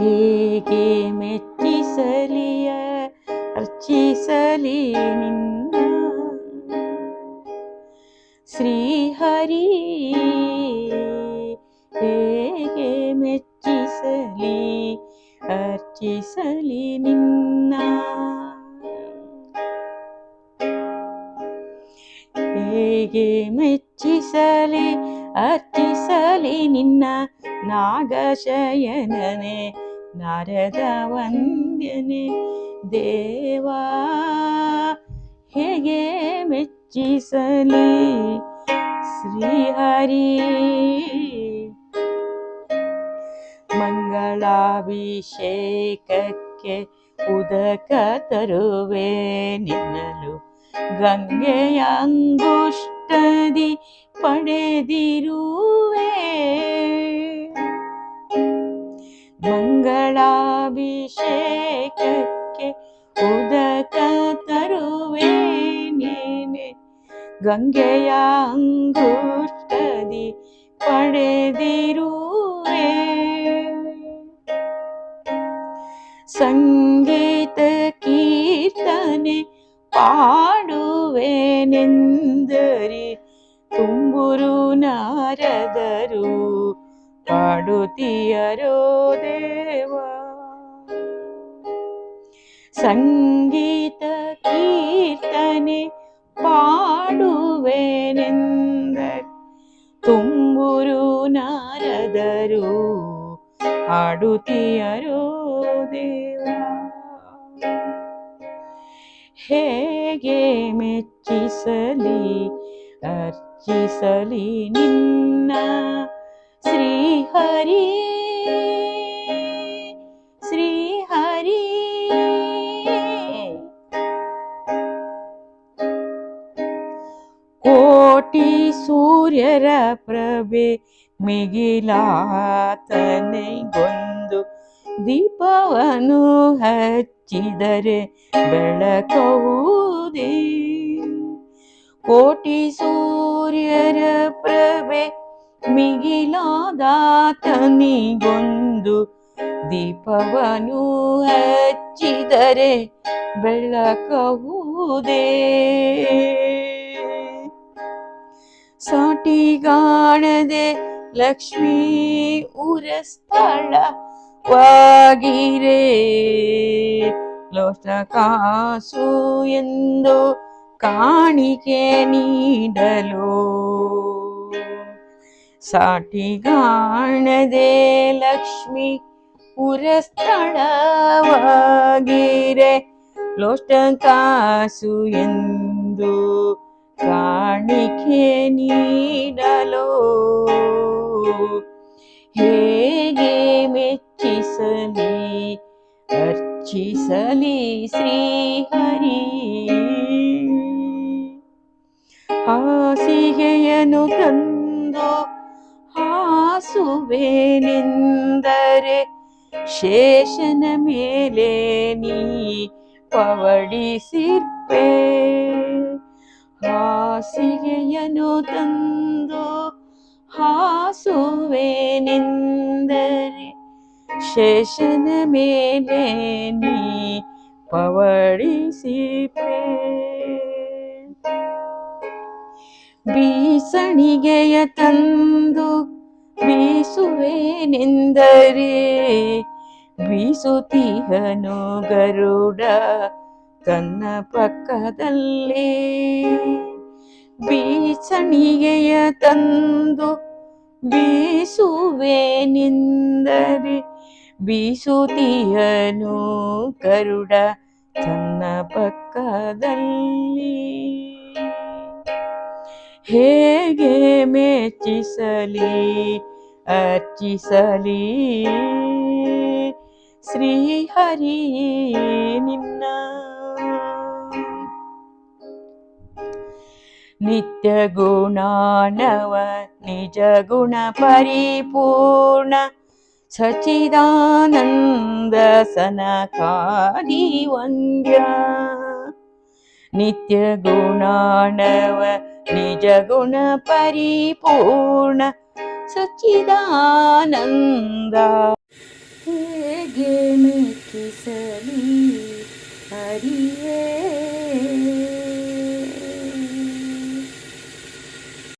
ಹೇಗೆ ಮೆಚ್ಚಿಸಲಿಯ ಅರ್ಚಿಸಲಿ ನಿನ್ನ. ಶ್ರೀಹರಿ ಹೇಗೆ ಮೆಚ್ಚಿಸಲಿ ಅರ್ಚಿಸಲಿ ನಿನ್ನ. ಹೇಗೆ ಮೆಚ್ಚಿಸಲಿ ಅರ್ಚಿಸಲಿ ನಿನ್ನ ನಾಗಶಯನನೆ. ನಾರದ ವಂದ್ಯನೆ ದೇವಾ ಹೇಗೆ ಮೆಚ್ಚಿಸಲಿ ಶ್ರೀಹರಿ? ಮಂಗಳಾಭಿಷೇಕಕ್ಕೆ ಉದಕ ತರುವೆ ನಿನ್ನಲು ಗಂಗೆಯ ಅಂಗುಷ್ಟದಿ ಪಡೆದಿರುವೆ ಮಂಗಳಾಭಿಷೇಕಕ್ಕೆ ಉದಕ ತರುವೆ ನೀನೆ. ಗಂಗೆಯ ಅಂಗುಷ್ಟದಿ ಪಡೆದಿರುವೆ. ಸಂಗೀತ ಕೀರ್ತನೆ ಪಾಡುವೆನೆಂದರೆ ತುಂಬುರು ನಾರದರು. ಪಾಡುತ್ತೀಯರೋ ದೇವ. ಸಂಗೀತ ಕೀರ್ತನೆ ಪಾಡುವೆನೆಂದರೆ ತುಂಬುರು ನಾರದರು ಹಾಡುತ್ತೀಯರೋ ದೇವ ಹೇಗೆ ಮೆಚ್ಚಿಸಲಿ ಅರ್ಚಿಸಲಿ ನಿನ್ನ ಶ್ರೀಹರಿ ಶ್ರೀಹರಿ ಕೋಟಿ ಸೂರ್ಯರ ಪ್ರಭೆ ಮಿಗಿಲಾತನೆಗೊಂದು ದೀಪವನ್ನು ಹಚ್ಚಿದರೆ ಬೆಳಕವುದೇ ಕೋಟಿ ಸೂರ್ಯರ ಪ್ರಭೆ ಮಿಗಿಲಾದಾತನಿಗೊಂದು ದೀಪವನ್ನು ಹಚ್ಚಿದರೆ ಬೆಳಕವುದೇ ಸಾಟಿಗಾಣದೆ ಲಕ್ಷ್ಮೀ ಉರಸ್ಥಳವಾಗಿರೇ ಲೋಟ ಕಾಸು ಎಂದು ಕಾಣಿಕೆ ನೀಡಲು. ಸಾಟಿಗಾಣದೆ ಲಕ್ಷ್ಮಿ ಪುರಸ್ಥಳವಾಗಿರೆ ಲೋಷ್ಟ ಕಾಸು ಎಂದು ಕಾಣಿಕೆ ನೀಡಲು? ಹೇಗೆ ಮೆಚ್ಚಿಸಲಿ? ಅರ್ಚಿಸಲಿ ಶ್ರೀಹರಿ? ಹಾಸಿಗೆಯನ್ನು ತಂದು ಹಾಸುವೆನೆಂದರೆ ಶೇಷನ ಮೇಲೆ ನೀ ಪವಡಿಸಿರ್ಪೆ ಹಾಸಿಗೆಯನ್ನು ತಂದು ಹಾಸುವೆನೆಂದರೆ ಶೇಷನ ಮೇಲೆ ನೀ ಪವಡಿಸಿಪೆ ಬೀಸಣಿಗೆಯ ತಂದು ಬೀಸುವೆನೆಂದರೆ ಬೀಸುತಿಹನು ಗರುಡ ತನ್ನ ಪಕ್ಕದಲ್ಲಿ ಬೀಸಣಿಗೆಯ ತಂದು ಬೀಸುವೆನೆಂದರೆ ಬೀಸುತಿಯನು ಕರುಡ ತನ್ನ ಪಕ್ಕದಲ್ಲಿ. ಹೇಗೆ ಮೆಚ್ಚಿಸಲಿ ಅರ್ಚಿಸಲಿ? ಶ್ರೀಹರಿ ನಿನ್ನ नित्यगुणानव निजगुणपरिपूर्ण सचिदानन्दसनकादिवन्द्य। नित्यगुणानव निजगुणपरिपूर्ण सचिदानन्द।